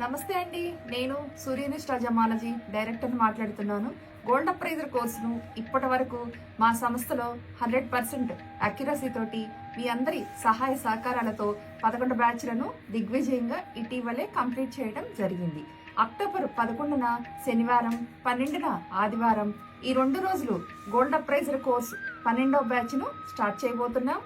నమస్తే అండి. నేను సూర్యనిష్ట జమాలజీ డైరెక్టర్ మాట్లాడుతున్నాను. గోల్డ్ అప్రైజర్ కోర్సును ఇప్పటి వరకు మా సంస్థలో హండ్రెడ్ పర్సెంట్ అక్యురసీ తోటి మీ అందరి సహాయ సహకారాలతో పదకొండు బ్యాచ్లను దిగ్విజయంగా ఇటీవలే కంప్లీట్ చేయడం జరిగింది. అక్టోబర్ పదకొండున శనివారం పన్నెండున ఆదివారం ఈ రెండు రోజులు గోల్డ్ అప్రైజర్ కోర్సు పన్నెండవ బ్యాచ్ను స్టార్ట్ చేయబోతున్నాం.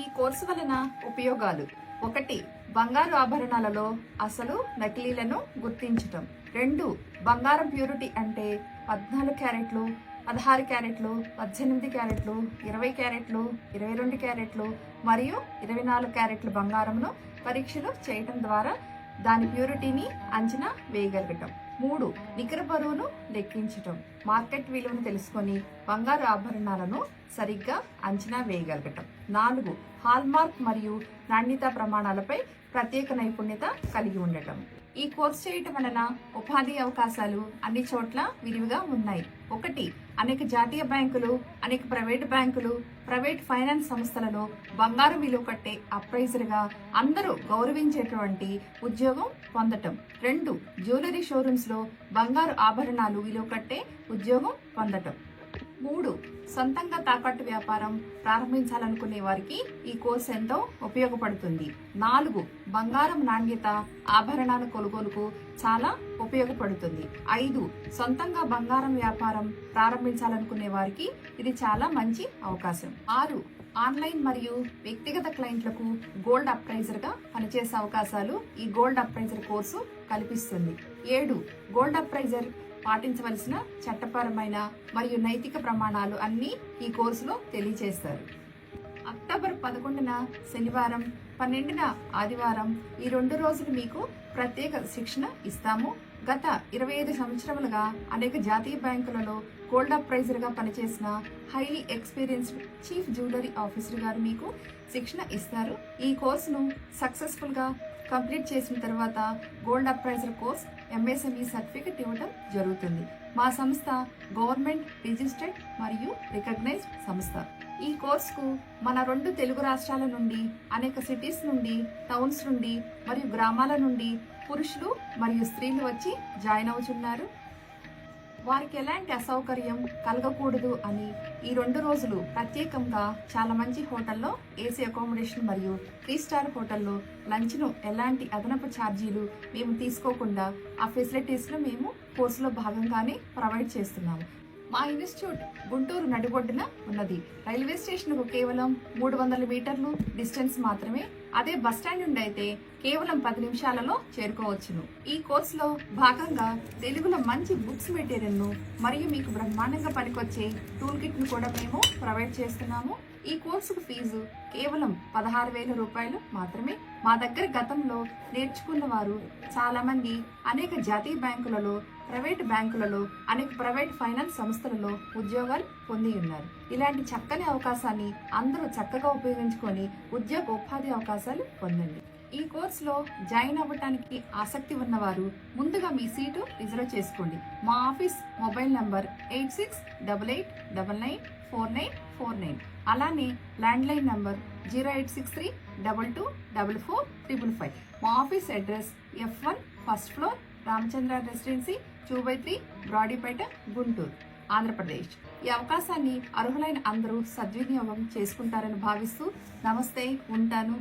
ఈ కోర్సు వలన ఉపయోగాలు. ఒకటి బంగారు ఆభరణాలలో అసలు నకిలీలను గుర్తించటం. రెండు బంగారం ప్యూరిటీ అంటే పద్నాలుగు క్యారెట్లు పదహారు క్యారెట్లు పద్దెనిమిది క్యారెట్లు ఇరవై క్యారెట్లు ఇరవై రెండు క్యారెట్లు మరియు ఇరవై నాలుగు క్యారెట్లు బంగారంను పరీక్షలు చేయటం ద్వారా దాని ప్యూరిటీని అంచనా వేయగలగటం. మూడు నికర బరువును లెక్కించటం. మార్కెట్ విలువను తెలుసుకొని బంగారు ఆభరణాలను సరిగ్గా అంచనా వేయగలగటం. నాలుగు హాల్మార్క్ మరియు నాణ్యత ప్రమాణాలపై ప్రత్యేక నైపుణ్యత కలిగి ఉండటం. ఈ కోర్సు చేయటం వలన ఉపాధి అవకాశాలు అన్ని చోట్ల విరివిగా ఉన్నాయి. ఒకటి అనేక జాతీయ బ్యాంకులు అనేక ప్రైవేట్ బ్యాంకులు ప్రైవేట్ ఫైనాన్స్ సంస్థలలో బంగారం విలువ కట్టే అప్రైజర్గా అందరూ గౌరవించేటువంటి ఉద్యోగం పొందటం. రెండు జ్యువెలరీ షోరూమ్స్లో బంగారు ఆభరణాలు విలువ కట్టే ఉద్యోగం పొందటం. మూడు సొంతంగా తాకట్టు వ్యాపారం ప్రారంభించాలనుకునే వారికి ఈ కోర్స్ ఎంతో ఉపయోగపడుతుంది. నాలుగు బంగారం నాణ్యత ఆభరణాల కొనుగోలుకు చాలా ఉపయోగపడుతుంది. ఐదు సొంతంగా బంగారం వ్యాపారం ప్రారంభించాలనుకునే వారికి ఇది చాలా మంచి అవకాశం. ఆరు ఆన్లైన్ మరియు వ్యక్తిగత క్లయింట్లకు గోల్డ్ అప్రైజర్గా పనిచేసే అవకాశాలు ఈ గోల్డ్ అప్రైజర్ కోర్సు కల్పిస్తుంది. ఏడు గోల్డ్ అప్రైజర్ పాటించవలసిన చట్టపరమైన మరియు నైతిక ప్రమాణాలు అన్నీ ఈ కోర్సులో తెలియజేస్తారు అక్టోబర్ పదకొండున శనివారం పన్నెండున ఆదివారం ఈ రెండు రోజులు మీకు ప్రత్యేక శిక్షణ ఇస్తాము. గత ఇరవై ఐదు సంవత్సరములుగా అనేక జాతీయ బ్యాంకులలో గోల్డ్ అప్రైజర్గా పనిచేసిన highly experienced chief jewellery officer గారు మీకు శిక్షణ ఇస్తారు. ఈ కోర్సును సక్సెస్ఫుల్గా కంప్లీట్ చేసిన తర్వాత gold appraiser course MSME certificate ఇవ్వడం జరుగుతుంది. మా సంస్థ గవర్నమెంట్ రిజిస్టర్డ్ మరియు రికగ్నైజ్డ్ సంస్థ. ఈ కోర్సుకు మన రెండు తెలుగు రాష్ట్రాల నుండి అనేక సిటీస్ నుండి టౌన్స్ నుండి మరియు గ్రామాల నుండి పురుషులు మరియు స్త్రీలు వచ్చి జాయిన్ అవుతున్నారు. వారికి ఎలాంటి అసౌకర్యం కలగకూడదు అని ఈ రెండు రోజులు ప్రత్యేకంగా చాలా మంచి హోటల్లో ఏసీ అకామిడేషన్ మరియు త్రీ స్టార్ హోటల్లో లంచ్ను ఎలాంటి అదనపు ఛార్జీలు మేము తీసుకోకుండా ఆ ఫెసిలిటీస్ను మేము కోర్సులో భాగంగానే ప్రొవైడ్ చేస్తున్నాము. మా ఇన్స్టిట్యూట్ గుంటూరు నడిబొడ్డున ఉన్నది. రైల్వే స్టేషన్కు కేవలం మూడు వందల మీటర్లు డిస్టెన్స్ మాత్రమే. అదే బస్ స్టాండ్ నుండి అయితే కేవలం పది నిమిషాలలో చేరుకోవచ్చును. ఈ కోర్సులో భాగంగా తెలుగులో మంచి బుక్స్ మెటీరియల్ను మరియు మీకు బ్రహ్మాండంగా పనికొచ్చే టూల్ కిట్ను కూడా మేము ప్రొవైడ్ చేస్తున్నాము. ఈ కోర్సుకు ఫీజు కేవలం పదహారు వేల రూపాయలు మాత్రమే. మా దగ్గర గతంలో నేర్చుకున్న వారు చాలా మంది అనేక జాతీయ బ్యాంకులలో ప్రైవేట్ బ్యాంకులలో అనేక ప్రైవేట్ ఫైనాన్స్ సంస్థలలో ఉద్యోగాలు పొంది ఉన్నారు. ఇలాంటి చక్కని అవకాశాన్ని అందరూ చక్కగా ఉపయోగించుకొని ఉద్యోగ ఉపాధి అవకాశాలు పొందండి. ఈ కోర్సులో జాయిన్ అవ్వటానికి ఆసక్తి ఉన్నవారు ముందుగా మీ సీటు రిజర్వ్ చేసుకోండి. మా office mobile number eight six double eight double nine four nine four nine. అలానే landline number zero eight six three double two double four triple five. మా office address F one first floor Ramachandra residency two by three Brodipet Guntur Andhra Pradesh. ఈ అవకాశాన్ని అర్హులైన అందరూ సద్వినియోగం చేసుకుంటారని భావిస్తూ నమస్తే ఉంటాను.